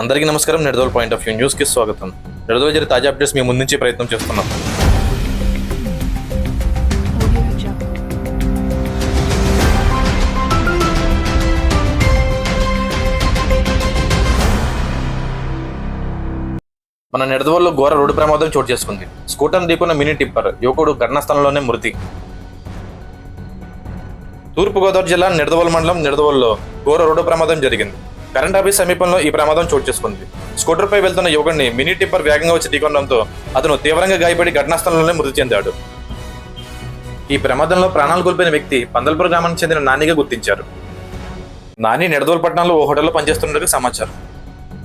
అందరికీ నమస్కారం. Nidadavole point of view న్యూస్కి స్వాగతం. నిడదోల్ జరిగే తాజా అప్డేట్స్ మీ ముందుంచే ప్రయత్నం చేస్తున్నాం. మన నిడదవల్లో ఘోర రోడ్డు ప్రమాదం చోటు చేసుకుంది. స్కూటర్ ఢీకొన్న మినీ టిప్పర్. యువకుడు ఘటనాస్థలంలోనే మృతి. తూర్పుగోదావరి జిల్లా నిడదవోలు మండలం నిడదవోల్లో ఘోర రోడ్డు ప్రమాదం జరిగింది. కరెంట్ ఆఫీస్ సమీపంలో ఈ ప్రమాదం చోటు చేసుకుంది. స్కూటర్పై వెళ్తున్న యువకుడిని మినీ టిప్పర్ వేగంగా వచ్చి ఢీకొనడంతో అతను తీవ్రంగా గాయపడి ఘటనాస్థలంలోనే మృతి చెందాడు. ఈ ప్రమాదంలో ప్రాణాలు కోల్పోయిన వ్యక్తి పందల్పూర్ గ్రామానికి చెందిన నానిగా గుర్తించారు. నాని నిడదవోలు ఓ హోటల్లో పనిచేస్తున్నట్టు సమాచారం.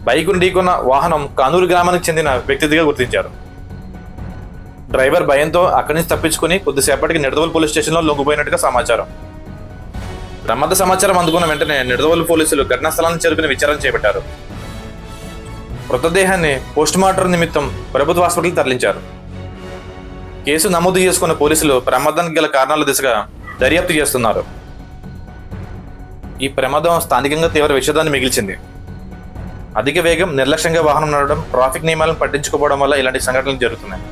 బైకును ఢీకొన్న వాహనం కానూరు గ్రామానికి చెందిన వ్యక్తిదిగా గుర్తించారు. డ్రైవర్ భయంతో అక్కడి నుంచి తప్పించుకుని కొద్దిసేపటికి నిడదవోలు పోలీస్ స్టేషన్లో లొంగిపోయినట్టుగా సమాచారం. ప్రమాద సమాచారం అందుకున్న వెంటనే నిడదవోలు పోలీసులు ఘటనా స్థలాన్ని చేరుకుని విచారణ చేపట్టారు. మృతదేహాన్ని పోస్టుమార్టం నిమిత్తం ప్రభుత్వ హాస్పిటల్ తరలించారు. కేసు నమోదు చేసుకున్న పోలీసులు ప్రమాదానికి గల కారణాల దిశగా దర్యాప్తు చేస్తున్నారు. ఈ ప్రమాదం స్థానికంగా తీవ్ర విషాదాన్ని మిగిల్చింది. అధిక వేగం నిర్లక్ష్యంగా వాహనం నడవడం ట్రాఫిక్ నియమాలను పట్టించుకోవడం వల్ల ఇలాంటి సంఘటనలు జరుగుతున్నాయి.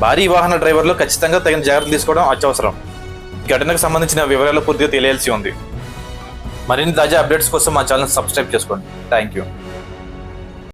భారీ వాహన డ్రైవర్లు ఖచ్చితంగా తగిన జాగ్రత్తలు తీసుకోవడం అత్యవసరం. ఘటనకు సంబంధించిన వివరాలు పూర్తిగా తెలియాల్సి ఉంది. మరిన్ని తాజా అప్డేట్స్ కోసం మా ఛానల్ సబ్స్క్రైబ్ చేసుకోండి. Thank you.